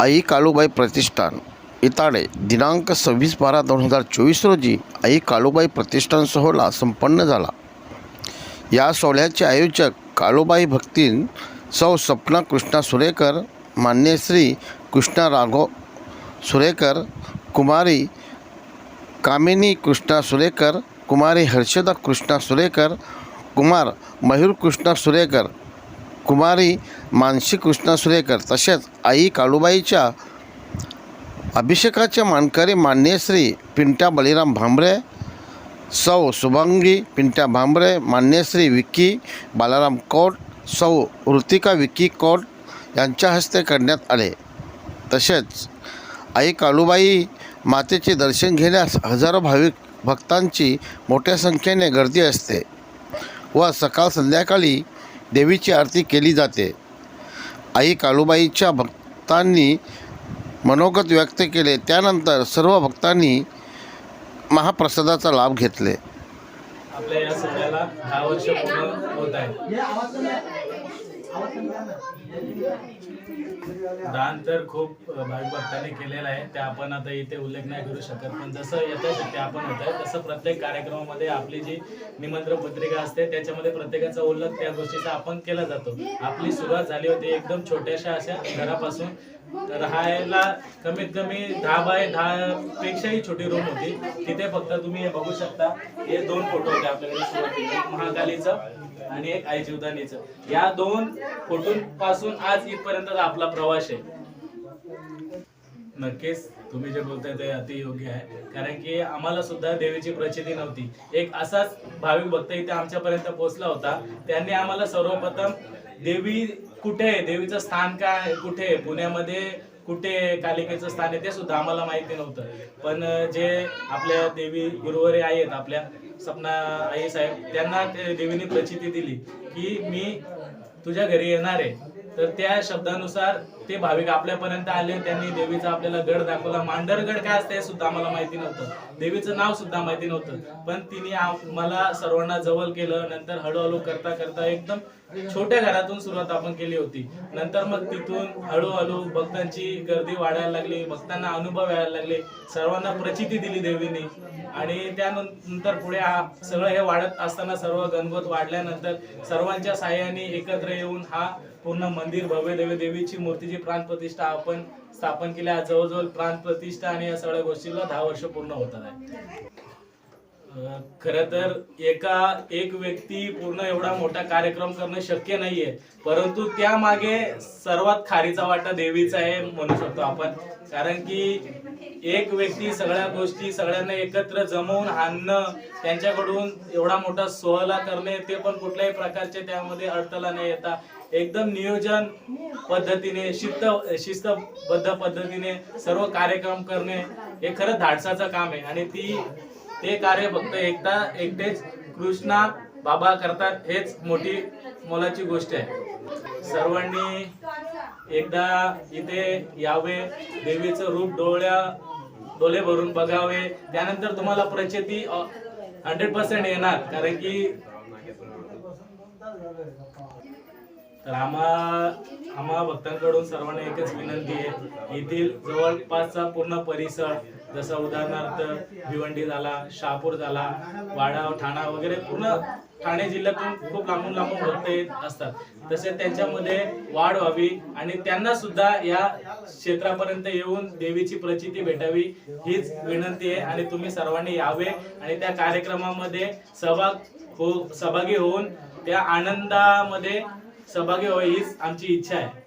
आई काळूबाई प्रतिष्ठान. इताडे दिनांक सव्वीस बारा दोन हजार चोवीस रोजी आई काळूबाई प्रतिष्ठान सोहळा संपन्न झाला. या सोहळ्याचे आयोजक काळूबाई भक्तीन सौ सपना कृष्णा सुरेकर मान्यश्री कृष्णा राघव सुरेकर कुमारी कामिनी कृष्णा सुरेकर कुमारी हर्षदा कृष्णा सुरेकर कुमार मयूर कृष्णा सुरेकर कुमारी मानसी कृष्णा सुरेकर तसेच आई काळूबाईच्या अभिषेकाचे मानकरी मान्यश्री पिंट्या बळीराम भांबरे सौ शुभांगी पिंट्या भांबरे मान्यश्री विक्की बालाराम कोट सौ ऋतिका विक्की कोट यांच्या हस्ते करण्यात आले. तसेच आई काळूबाई मातेचे दर्शन घेण्यास हजारो भाविक भक्तांची मोठ्या संख्येने गर्दी असते व सकाळ संध्याकाळी देवीची आरती केली जाते. आई काळूबाईच्या भक्तांनी मनोगत व्यक्त केले. त्यानंतर सर्व भक्तांनी महाप्रसादाचा लाभ घेतले. आपल्या या सोहळ्याला दहा वर्ष पूर्ण होत आहे दान तर खूप भाविक भक्तांनी केलेलं आहे. ते आपण आता इथे उल्लेख नाही करू शकत पण जसं यथाशक्ती आपण होत आहे तसं प्रत्येक कार्यक्रमामध्ये आपली जी निमंत्रण पत्रिका असते त्याच्यामध्ये प्रत्येकाचा उल्लेख त्या गोष्टीचा आपण केला जातो. आपली सुरुवात झाली होती एकदम छोट्याशा अशा घरापासून राहायला कमीत कमी दहा बाय दहा पेक्षाही छोटी रूम होती. तिथे फक्त तुम्ही हे बघू शकता. हे दोन फोटो होते आपल्याकडे सुरुवातीला. एक महाकालीचं आणि एक आई जीवदानीचं. या दोन फोटो पासून आज इथपर्यंत आपला प्रवास आहे. नक्कीच तुम्ही जे बोलताय ते अति योग्य आहे. कारण की आम्हाला सुद्धा देवीची प्रचिती नव्हती. एक असाच भाविक भक्त इथे आमच्यापर्यंत पोहोचला होता. त्यांनी आम्हाला सर्वप्रथम देवी कुठे आहे? देवीचं स्थान काय आहे, कुठे आहे? पुण्यामध्ये कुठे कालिकेचं स्थान आहे? ते सुद्धा आम्हाला माहिती नव्हतं. पण जे आपल्या देवी गुरुवारी आहेत आपल्या सपना आई साहेब त्यांना देवीने प्रचिती दिली की मी तुझ्या घरी येणार आहे. तर त्या शब्दानुसार ते भाविक आपल्यापर्यंत आले. त्यांनी देवीचा आपल्याला गड दाखवला. मांडरगड काय असतं हे सुद्धा आम्हाला माहिती नव्हतं. देवीचं नाव सुद्धा माहिती नव्हतं. पण तिने मला सर्वांना जवळ केलं. नंतर हळूहळू करता करता एकदम छोट्या घरातून सुरुवात आपण केली होती. नंतर मग तिथून हळूहळू भक्तांची गर्दी वाढायला लागली. भक्तांना अनुभव यायला लागले. सर्वांना प्रचिती दिली देवीने. आणि त्यानंतर पुढे हा सगळं हे वाढत असताना सर्व गणगोत वाढल्यानंतर सर्वांच्या साह्याने एकत्र येऊन हा पूर्ण मंदिर भव्य देवी देवीची मूर्तीची प्राण प्रतिष्ठा आपण स्थापन केल्या जवळजवळ प्राण प्रतिष्ठा आणि या सगळ्या गोष्टीला दहा वर्ष पूर्ण होतात. आहे खर तर एका एक व्यक्ती पूर्ण एवढा मोठा कार्यक्रम करणं शक्य नाहीये. परंतु त्या मागे सर्वात खारीचा वाटा देवीचा आहे म्हणू शकतो आपण. कारण की एक व्यक्ती सगळ्या गोष्टी सगळ्यांना एकत्र जमवून आणणं त्यांच्याकडून एवढा मोठा सोहळा करणे ते पण कुठल्याही प्रकारचे त्यामध्ये अडथळा न येता एकदम नियोजन पद्धतीने शिस्त शिस्तबद्ध पद्धतीने सर्व कार्यक्रम करणे हे खरंच धाडसाचं काम आहे. आणि ती ते कार्य फक्त एकदा एकटेच कृष्णा बाबा करतात हेच मोठी मोलाची गोष्ट आहे. सर्वांनी एकदा इथे यावे देवीचं रूप डोळ्या डोळे भरून बघावे. त्यानंतर तुम्हाला प्रचिती हंड्रेड पर्सेंट येणार कारण की तर आम्हा आम्हा भक्तांकडून सर्वांना एकच विनंती आहे. येथील जवळपासचा पूर्ण परिसर जसं उदाहरणार्थ भिवंडी झाला शहापूर झाला वाडा ठाणा वगैरे पूर्ण ठाणे जिल्ह्यातून खूप लांबून लांबून भक्त येत असतात. तसे त्यांच्यामध्ये वाढ व्हावी आणि त्यांना सुद्धा या क्षेत्रापर्यंत येऊन देवीची प्रचिती भेटावी हीच विनंती आहे आणि तुम्ही सर्वांनी यावे आणि त्या कार्यक्रमामध्ये सहभाग हो सहभागी होऊन त्या आनंदामध्ये सहभागी व्हावी हीच आमची इच्छा आहे.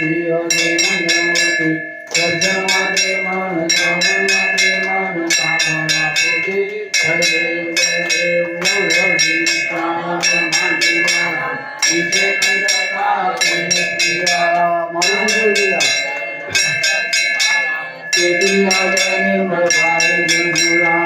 शिवने मनवते सज्जमाते मन सवनमाते मन कामना पुटे सर्वे इथे कंतकाते शिवा मनोजुला केतिया जनी प्रभारी गुरुला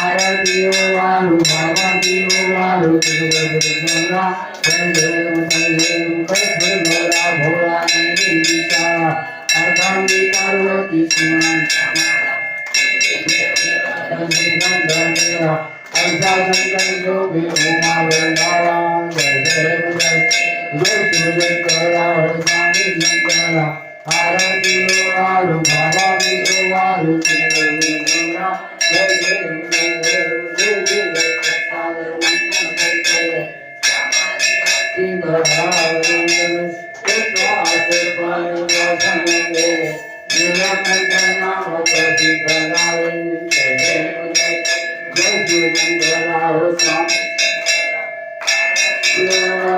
வாழு பாரதியோ வாழு திருவருந்தோரா சந்தேகம் சந்தேகம் கற்பனோரா போலானே நிதிதா அர்த்தாங்கி பார்வதி சுமன் சந்தேகம் अर्धाशंकरो भी उमा वेलारा जय जय जय गोविंद करा हरि स्वामी लंकारा వారు బాలాది వారు Yeah.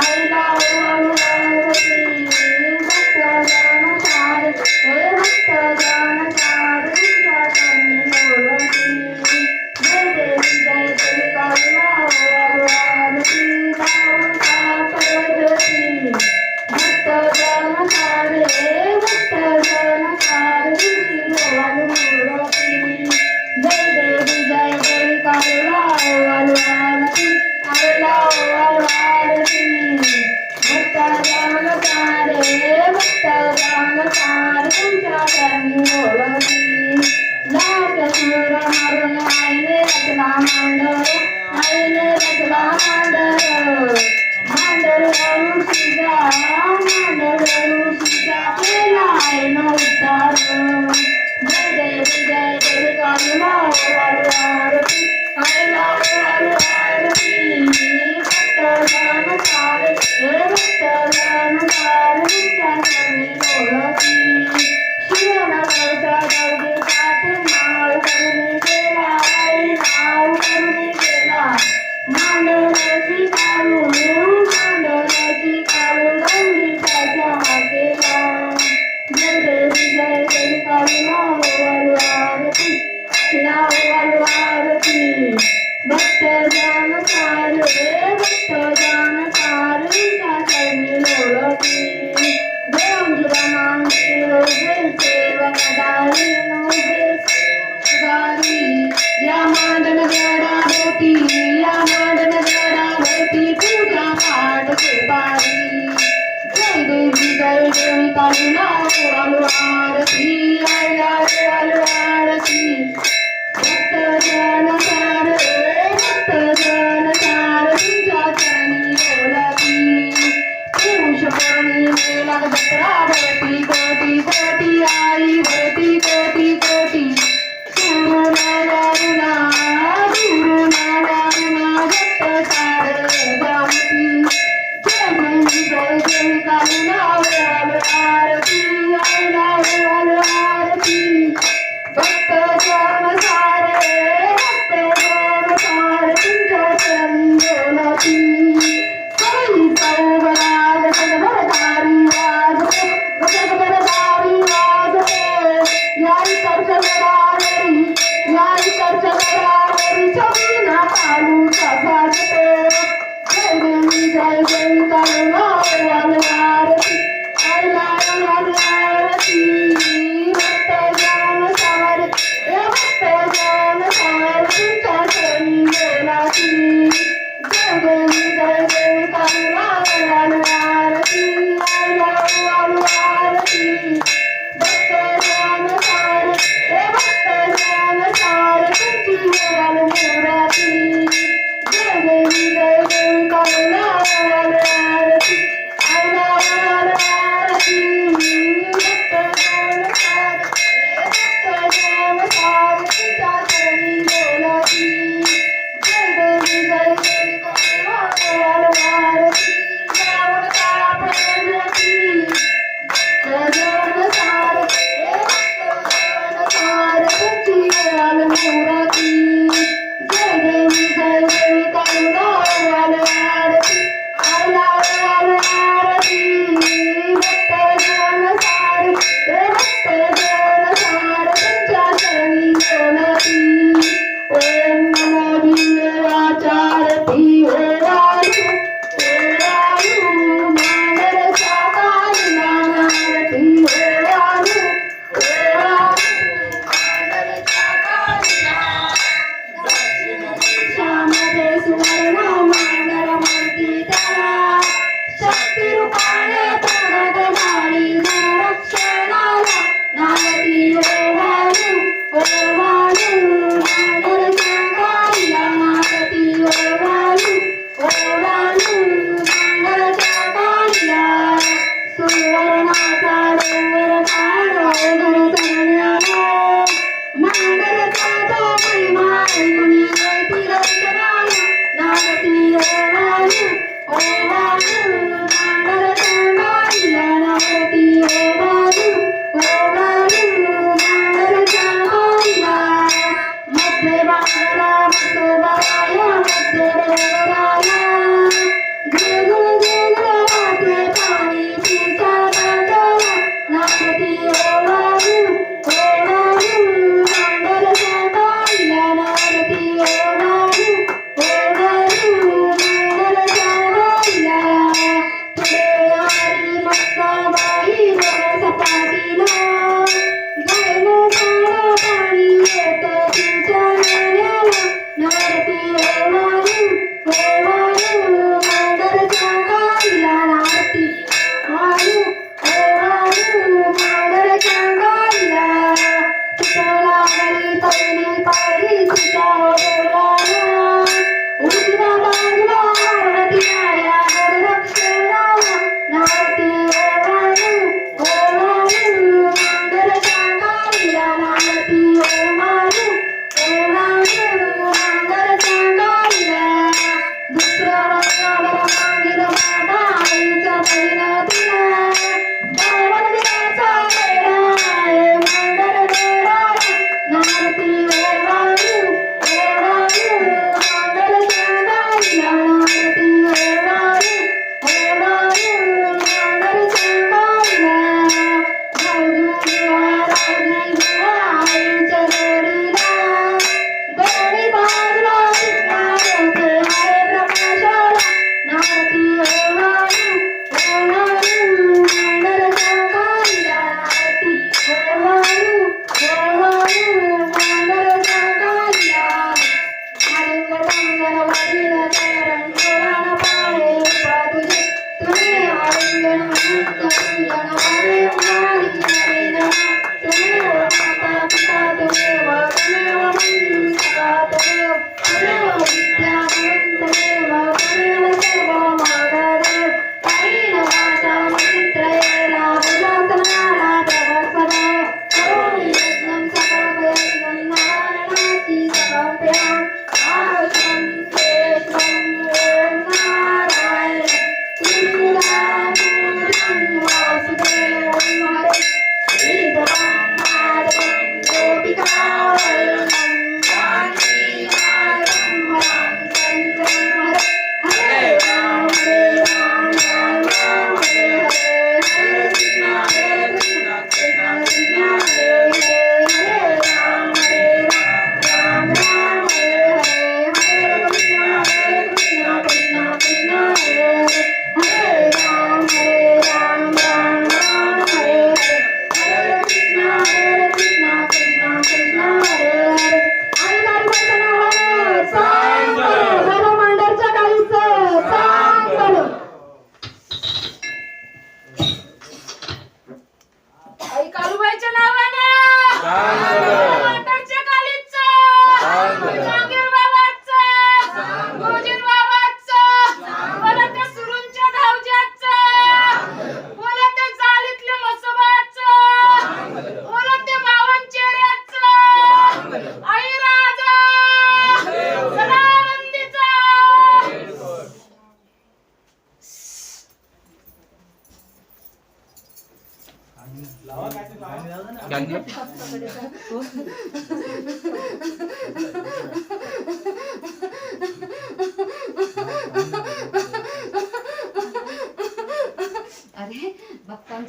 来来。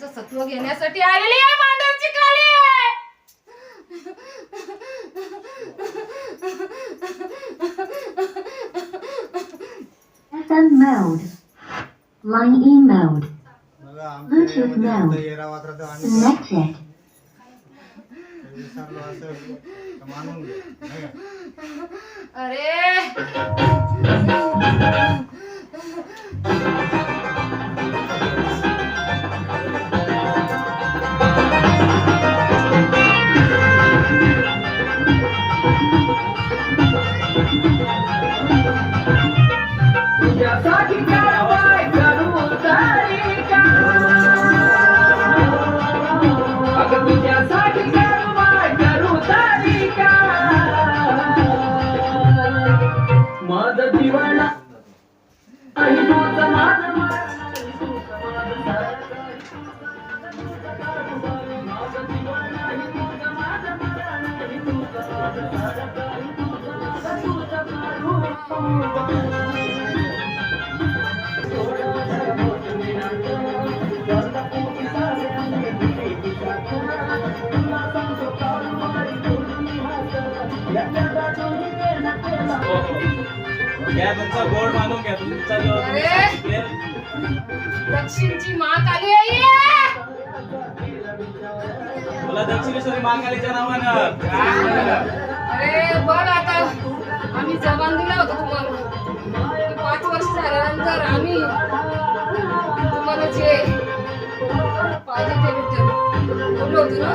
सत्व घेण्यासाठी आलेली आहे मांडरची काली. अरे. तुमचा गोड मानून घ्या. तुमचा जो. दक्षिणची माक आली आहे. तुला दक्षिणेश्वरी महाकालीच्या नावानं? अरे बघ आता. आम्ही जबान दिला होता तुम्हाला. पाच वर्ष झाल्यानंतर आम्ही तुम्हाला जे पाहिजे ते बोललो होतो ना?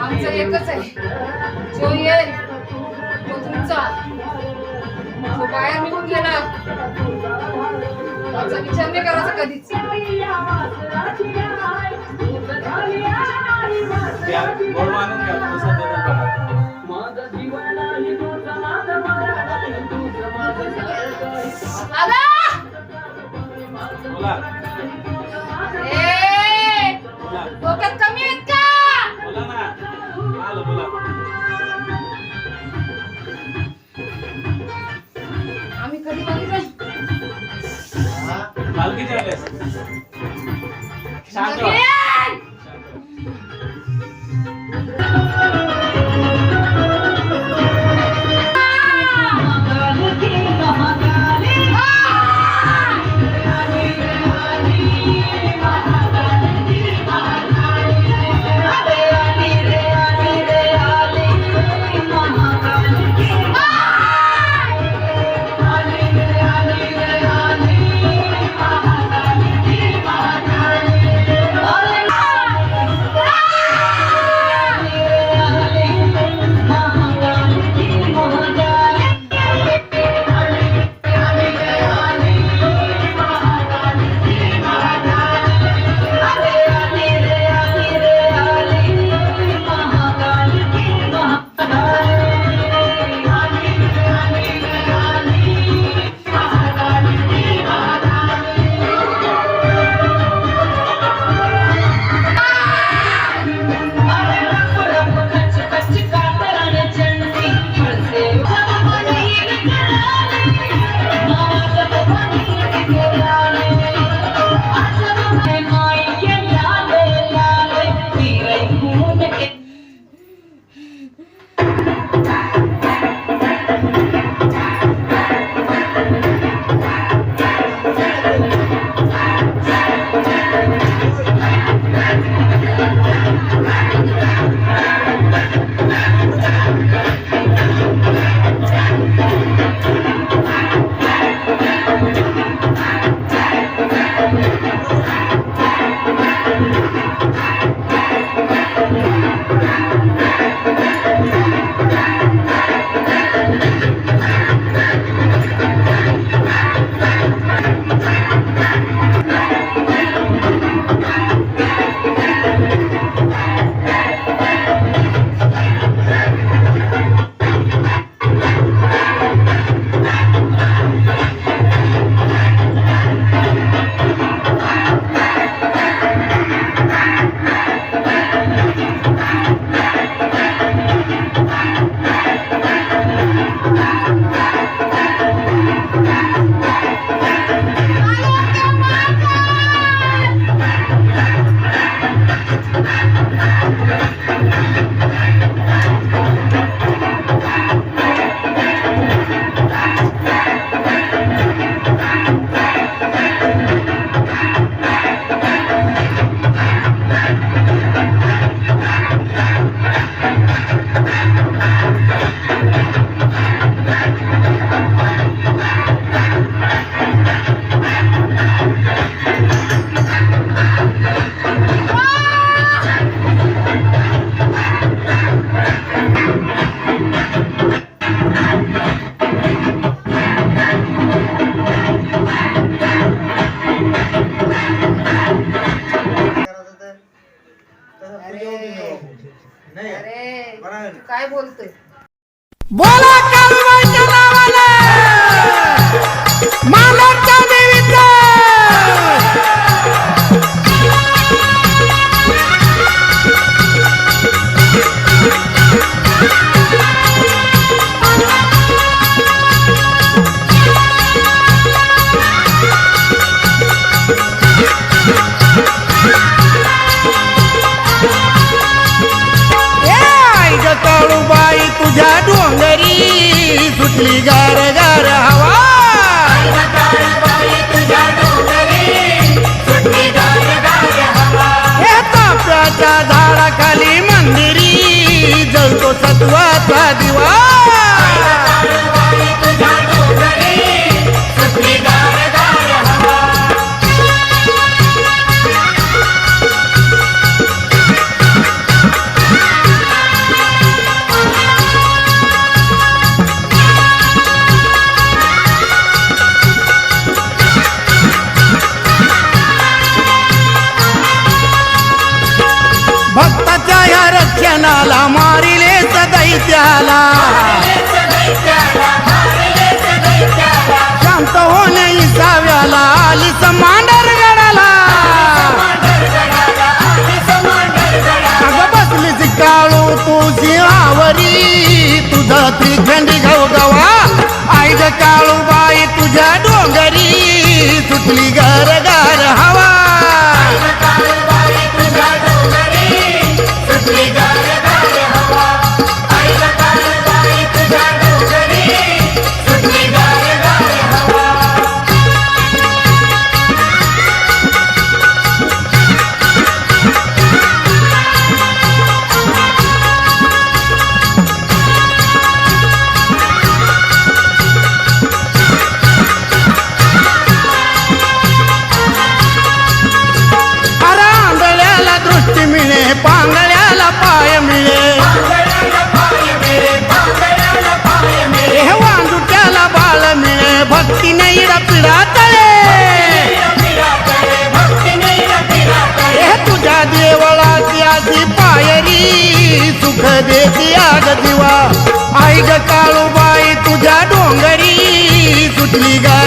आमचं एकच आहे. जो येईल बाहेर निघून गेला. त्याचा विचार नाही करायचा कधीच. घ्या, Sandro. काय बोलतोय बोला कालवाच्या नावाला मानव सुटली गार गार हवा? ताप्याच्या झाडाखाली मंदिरी जळतो सत्वाचा सुख देती आग दिवा. आई ग काळूबाई तुझ्या डोंगरी सुटली गा.